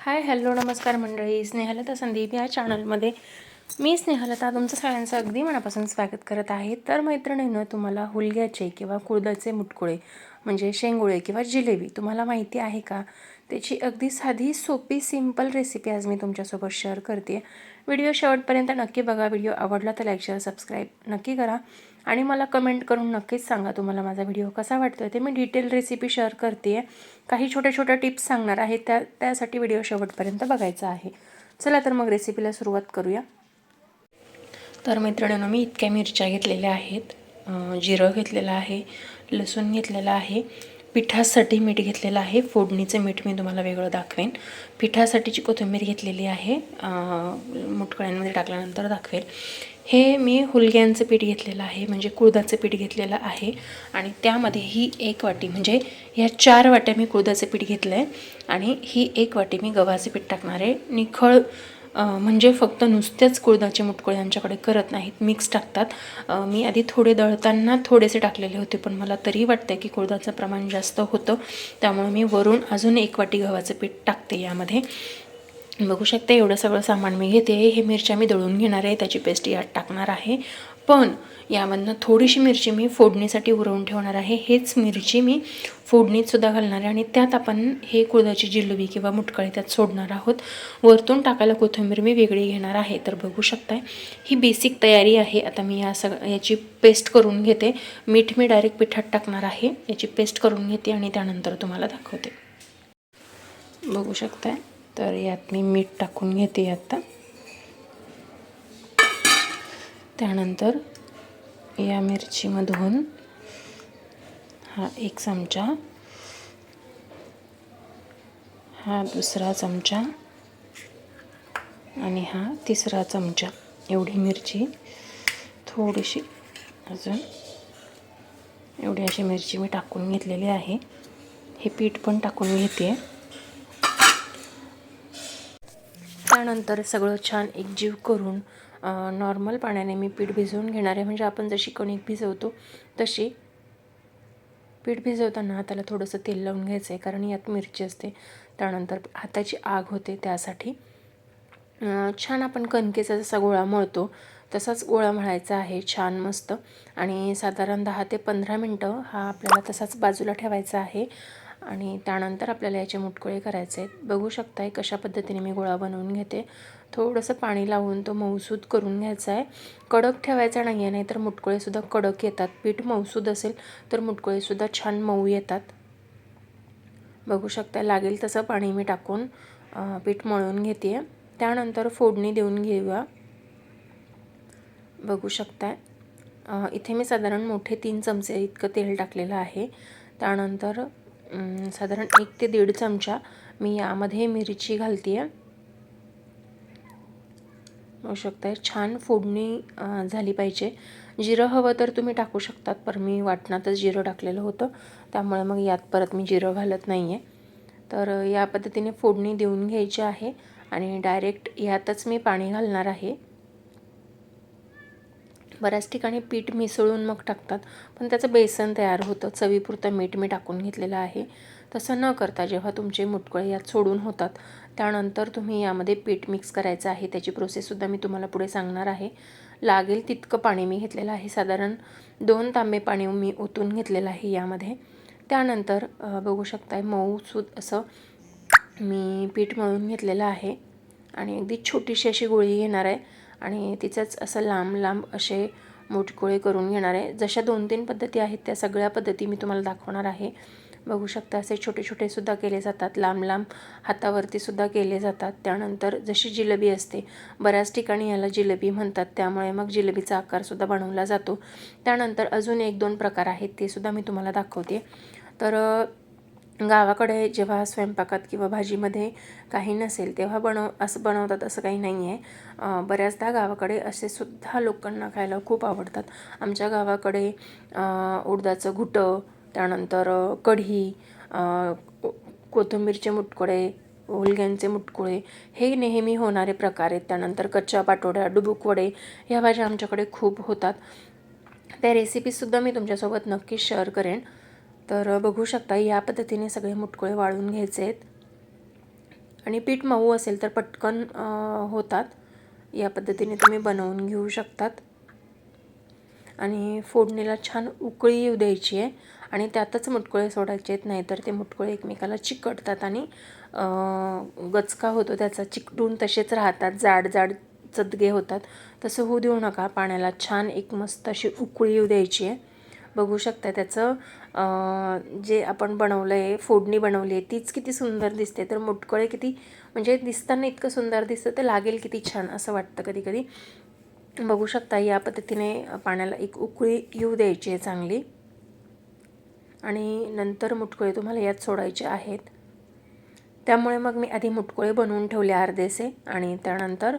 Hi hello नमस्कार मंडळी. स्नेहलता संदीप या चॅनलमध्ये. मी स्नेहलता तुमचं सगळ्यांचं अगदी मनापासून स्वागत करत आहे. तर मैत्रिणीनं तुम्हाला हुलग्याचे किंवा कुळदाचे मुटकुळे म्हणजे शेंगुळे किंवा जिलेबी तुम्हाला माहिती आहे का? त्याची अगदी साधी सोपी सिंपल रेसिपी आज मी तुमच्यासोबत शेअर करते. व्हिडिओ शेवटपर्यंत नक्की बघा. व्हिडिओ आवडला तर लाईक शेअर सबस्क्राईब नक्की करा. आणि मला कमेंट करून नक्कीच सांगा तुम्हाला माझा व्हिडिओ कसा वाटतो आहे ते मी डिटेल रेसिपी शेअर करते आहे काही छोट्या छोट्या टिप्स सांगणार आहे. त्या त्यासाठी व्हिडिओ शेवटपर्यंत बघायचा आहे. चला तर मग रेसिपीला सुरुवात करूया. तर मैत्रिणींनो मी इतक्या मिरच्या घेतलेल्या आहेत. जिरं घेतलेलं आहे. लसूण घेतलेलं आहे. पिठासाठी मीठ घेतलेलं आहे. फोडणीचं मीठ मी तुम्हाला वेगळं दाखवेन. पिठासाठीची कोथिंबीर घेतलेली आहे. मुठकळ्यांमध्ये टाकल्यानंतर दाखवेल हे मी हुलग्यांचं पीठ घेतलेलं आहे म्हणजे कुळदाचं पीठ घेतलेलं आहे. आणि त्यामध्ये ही एक वाटी म्हणजे ह्या चार वाट्या मी कुळदाचं पीठ घेतलं आहे आणि ही एक वाटी मी गव्हाचं पीठ टाकणार आहे. निखळ म्हणजे फक्त नुसत्याच कुळदाचे मुटकुळे यांच्याकडे करत नाहीत मिक्स टाकतात. मी आधी थोडे दळताना थोडेसे टाकलेले होते पण मला तरी वाटतं की कुळदाचं प्रमाण जास्त होतं. त्यामुळे मी वरून अजून एक वाटी गव्हाचं पीठ टाकते यामध्ये. बघू शकते एवढं सगळं सामान मी घेते. हे मिरच्या मी दळून घेणार आहे त्याची पेस्ट यात टाकणार आहे. पण यामधनं थोडीशी मिरची मी फोडणीसाठी उरवून ठेवणार आहे. हेच मिरची मी फोडणीतसुद्धा घालणार आहे आणि त्यात आपण हे कुळदाची जिलबी किंवा मुटकळी त्यात सोडणार आहोत. वरतून टाकायला कोथिंबीर मी वेगळी घेणार आहे. तर बघू शकताय ही बेसिक तयारी आहे. आता मी या सग याची पेस्ट करून घेते. मीठ मी डायरेक्ट पिठात टाकणार आहे. याची पेस्ट करून घेते आणि त्यानंतर तुम्हाला दाखवते. बघू शकताय. तर यात मी मीठ टाकून घेते आत्ता त्यानंतर या मिरचीमधून हा एक चमचा हा दुसरा चमचा आणि हा तिसरा चमचा एवढी मिरची. थोडीशी अजून एवढी अशी मिरची मी टाकून घेतलेली आहे. हे पीठ पण टाकून घेते. आहे त्यानंतर सगळं छान एकजीव करून नॉर्मल पाण्याने मी पीठ भिजवून घेणार आहे. म्हणजे आपण जशी कणिक भिजवतो तशी पीठ भिजवताना हाताला थोडंसं तेल लावून घ्यायचं आहे कारण यात मिरची असते. त्यानंतर हाताची आग होते त्यासाठी छान आपण कणकेचा जसा गोळा मळतो तसाच गोळा मळायचा आहे छान मस्त. आणि साधारण दहा ते पंधरा मिनटं हा आपल्याला तसाच बाजूला ठेवायचा आहे. आणि त्यानंतर आपल्याला याचे मुटकुळे करायचे आहेत. बघू शकताय कशा पद्धतीने मी गोळा बनवून घेते. थोडंसं पाणी लावून तो मऊसूद करून घ्यायचा आहे. कडक ठेवायचा नाही आहे नाहीतर मुटकुळेसुद्धा कडक येतात. पीठ मऊसूद असेल तर मुटकुळेसुद्धा छान मऊ येतात. बघू शकता लागेल तसं पाणी मी टाकून पीठ मळून घेते त्यानंतर फोडणी देऊन घेऊया. बघू शकताय. इथे मी साधारण मोठे तीन चमचे इतकं तेल टाकलेलं आहे. त्यानंतर साधारण एक ते दीड चमचा मी यामध्ये मिरची घालते आहे बघू शकताय छान फोडणी झाली पाहिजे. जिरं हवं तर तुम्ही टाकू शकतात पण मी वाटणातच जिरं टाकलेलं होतं. त्यामुळे मग यात परत मी जिरं घालत नाही आहे तर या पद्धतीने फोडणी देऊन घ्यायची आहे आणि डायरेक्ट यातच मी पाणी घालणार आहे. बऱ्याच ठिकाणी पीठ मिसळून मग टाकतात. पण त्याचं बेसन तयार होतं. चवीपुरतं मीठ मी टाकून घेतलेलं आहे. तसं न करता जेव्हा तुमचे मुटकळे यात सोडून होतात त्यानंतर तुम्ही यामध्ये पीठ मिक्स करायचं आहे. त्याची प्रोसेससुद्धा मी तुम्हाला पुढे सांगणार आहे. लागेल तितकं पाणी मी घेतलेलं आहे. साधारण दोन तांबे पाणी मी ओतून घेतलेलं आहे यामध्ये. त्यानंतर बघू शकताय मऊसूद असं मी पीठ मळून घेतलेलं आहे. आणि अगदी छोटीशी अशी गोळी घेणार आहे. आणि तिचंच असं लांब लांब असे मोठकोळे करून घेणार आहे. जशा दोन तीन पद्धती आहेत त्या सगळ्या पद्धती मी तुम्हाला दाखवणार आहे. बघू शकता असे छोटे छोटे सुद्धा केले जातात. लांब लांब हातावरती सुद्धा केले जातात. त्यानंतर जशी जिलेबी असते बऱ्याच ठिकाणी याला जिलेबी म्हणतात. त्यामुळे मग जिलेबीचा आकारसुद्धा बनवला जातो. त्यानंतर अजून एक दोन प्रकार आहेत ते सुद्धा मी तुम्हाला दाखवते. तर गावाकडे जेव्हा स्वयंपाकात किंवा भाजीमध्ये काही नसेल तेव्हा बनव असं बनवतात असं काही नाही आहे बऱ्याचदा गावाकडे असे सुद्धा लोकांना खायला खूप आवडतात. आमच्या गावाकडे उडदाचं घुटं त्यानंतर कढी कोथिंबीरचे मुटकुळे हुलग्यांचे मुटकुळे हे नेहमी होणारे प्रकार आहेत. त्यानंतर कच्च्या पाटोड्या डुबुक वडे ह्या भाज्या आमच्याकडे खूप होतात. त्या रेसिपीजसुद्धा मी तुमच्यासोबत नक्कीच शेअर करेन. तर बघू शकता या पद्धतीने सगळे मुटकुळे वाळून घ्यायचे आहेत आणि पीठ मऊ असेल तर पटकन होतात. या पद्धतीने तुम्ही बनवून घेऊ शकतात. आणि फोडणीला छान उकळी येऊ द्यायची आहे. आणि त्यातच मुटकुळे सोडायचे आहेत नाहीतर ते मुटकुळे एकमेकाला चिकटतात आणि गचका होतो त्याचा चिकटून तसेच राहतात. जाड जाड चदगे होतात. तसं होऊ देऊ नका. पाण्याला छान एक मस्त अशी उकळी येऊ द्यायची आहे. बघू शकता त्याचं. जे आपण बनवलं आहे फोडणी बनवली आहे तीच किती सुंदर दिसते. तर मुटकळे किती म्हणजे दिसताना इतकं सुंदर दिसतं ते लागेल किती छान असं वाटतं कधी कधी बघू शकता या पद्धतीने पाण्याला एक उकळी येऊ द्यायची आहे चांगली. आणि नंतर मुटकुळे तुम्हाला यात सोडायचे आहेत. त्यामुळे मग मी आधी मुटकुळे बनवून ठेवले अर्धेसे आणि त्यानंतर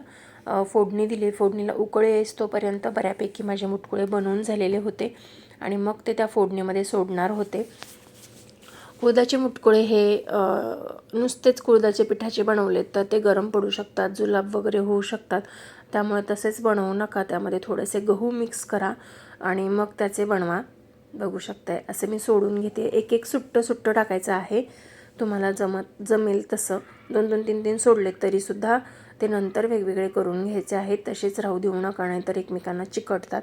फोडणी दिली. फोडणीला उकळे येस तोपर्यंत बऱ्यापैकी माझे मुटकुळे बनवून झालेले होते. आणि मग ते त्या फोडणीमध्ये सोडणार होते. कुळदाचे मुटकुळे हे नुसतेच कुळदाचे पिठाचे बनवले तर ते गरम पडू शकतात जुलाब वगैरे होऊ शकतात. त्यामुळे तसेच बनवू नका त्यामध्ये थोडेसे गहू मिक्स करा आणि मग त्याचे बनवा. बघू शकताय असे मी सोडून घेते. एक एक सुट्टं सुट्टं टाकायचं आहे. तुम्हाला जमत जमेल तसं. दोन दोन तीन तीन सोडले तरीसुद्धा ते नंतर वेगवेगळे करून घ्यायचे आहेत. तसेच राहू देऊ नका नाहीतर एकमेकांना चिकटतात.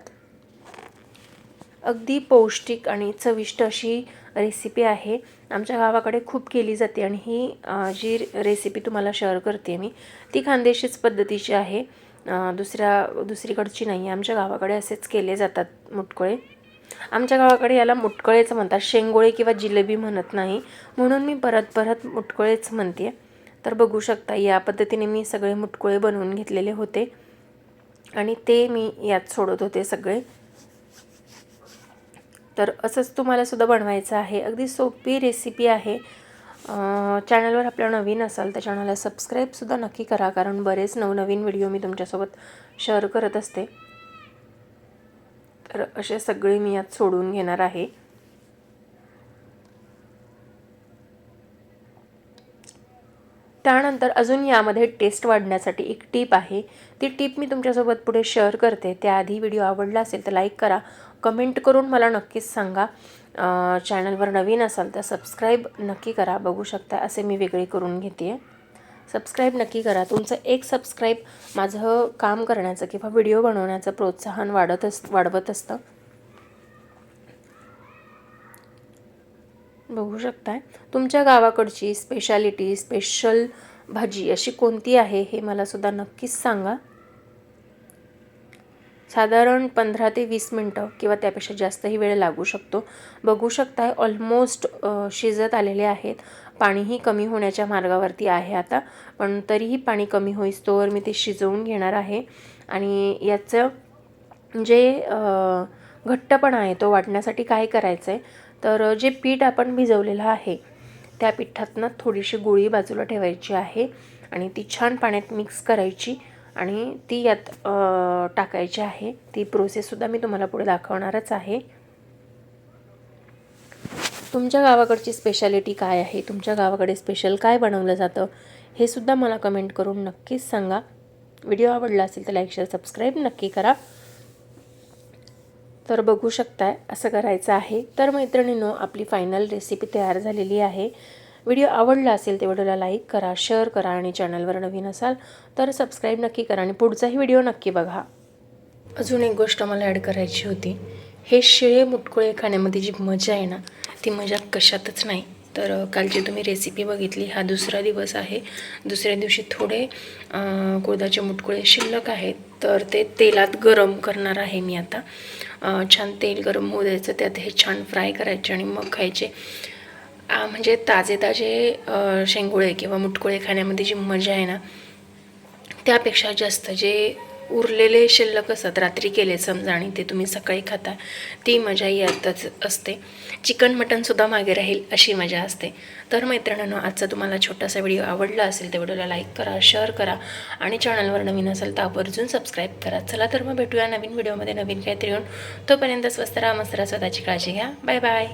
अगदी पौष्टिक आणि चविष्ट अशी रेसिपी आहे. आमच्या गावाकडे खूप केली जाते आणि ही जी रेसिपी तुम्हाला शेअर करते मी ती खानदेशीच पद्धतीची आहे. दुसऱ्या दुसरीकडची नाही आहे आमच्या गावाकडे असेच केले जातात मुटकोळे. आमच्या गावाकडे याला मुटकळेच म्हणतात शेंगोळे किंवा जिलेबी म्हणत नाही. म्हणून मी परत परत मुटकळेच म्हणते. तर बघू शकता या पद्धतीने मी सगळे मुटकुळे बनवून घेतलेले होते. आणि ते मी यात सोडत होते सगळे. तर असंच तुम्हाला सुद्धा बनवायचं आहे. अगदी सोपी रेसिपी आहे. चॅनलवर आपल्या नवीन असाल तर चॅनलला सबस्क्राईबसुद्धा नक्की करा कारण बरेच नवनवीन व्हिडिओ मी तुमच्यासोबत शेअर करत असते. तर असे सगळे मी यात सोडून घेणार आहे. त्यानंतर अजून यामध्ये टेस्ट वाढण्यासाठी एक टीप आहे. ती टीप मी तुमच्यासोबत पुढे शेअर करते. त्याआधी व्हिडिओ आवडला असेल तर लाईक करा. कमेंट करून मला नक्कीच सांगा. चॅनलवर नवीन असाल तर सबस्क्राईब नक्की करा. बघू शकता असे मी वेगळे करून घेते. आहे सबस्क्राईब नक्की करा. तुमचं एक सबस्क्राईब माझं काम करण्याचं किंवा व्हिडिओ बनवण्याचं प्रोत्साहन वाढत अस वाढवत असतं. बघू शकताय. तुमच्या गावाकडची स्पेशालिटी स्पेशल भाजी अशी कोणती आहे हे मला सुद्धा नक्कीच सांगा. साधारण पंधरा ते वीस मिनटं किंवा त्यापेक्षा जास्तही वेळ लागू शकतो. बघू शकताय ऑलमोस्ट शिजत आलेले आहेत. पाणीही कमी होण्याच्या मार्गावरती आहे आता पण तरीही पाणी कमी होईस्तोवर मी ते शिजवून घेणार आहे. आणि याचं जे घट्टपणा आहे तो वाटण्यासाठी काय करायचं आहे तर जे पीठ आपण भिजवलेलं आहे त्या पिठातनं थोडीशी गोळी बाजूला ठेवायची आहे आणि ती छान पाण्यात मिक्स करायची आणि ती यात टाकायची आहे. ती प्रोसेससुद्धा मी तुम्हाला पुढे दाखवणारच आहे. तुमच्या गावाकडची स्पेशालिटी काय आहे? तुमच्या गावाकडे स्पेशल काय बनवलं जातं? हे सुद्धा मला कमेंट करून नक्कीच सांगा. व्हिडिओ आवडला असेल तर लाईक शेअर सबस्क्राईब नक्की करा. तर बघू शकताय असं करायचं आहे. तर मैत्रिणींनो आपली फायनल रेसिपी तयार झालेली आहे. व्हिडिओ आवडला असेल तर व्हिडिओला लाईक करा शेअर करा आणि चॅनलवर नवीन असाल तर सबस्क्राईब नक्की करा आणि पुढचाही व्हिडिओ नक्की बघा. अजून एक गोष्ट मला ॲड करायची होती. हे शिळे मुटकुळे खाण्यामध्ये जी मजा आहे ना ती मजा कशातच नाही. तर कालची तुम्ही रेसिपी बघितली हा दुसरा दिवस आहे. दुसऱ्या दिवशी थोडे कुळदाचे मुटकुळे शिल्लक आहेत. तर ते तेलात गरम करणार आहे मी आता. छान तेल गरम होऊ द्यायचं त्यात हे छान फ्राय करायचे आणि मग खायचे. म्हणजे ताजे ताजे शेंगोळे किंवा मुटकुळे खाण्यामध्ये जी मजा आहे ना त्यापेक्षा जास्त जे उरलेले शिल्लक असतात. रात्री केले समजा आणि ते तुम्ही सकाळी खाता. ती मजा यातच असते. चिकन मटनसुद्धा मागे राहील अशी मजा असते. तर मैत्रिणींनो आजचा तुम्हाला छोटासा व्हिडिओ आवडला असेल तर व्हिडिओला लाईक करा शेअर करा आणि चॅनलवर नवीन असेल तर आवर्जून सबस्क्राईब करा. चला तर मग भेटूया नवीन व्हिडिओमध्ये नवीन काहीतरी येऊन तोपर्यंत स्वस्त राहा मस्त राहा स्वतःची काळजी घ्या. Bye bye.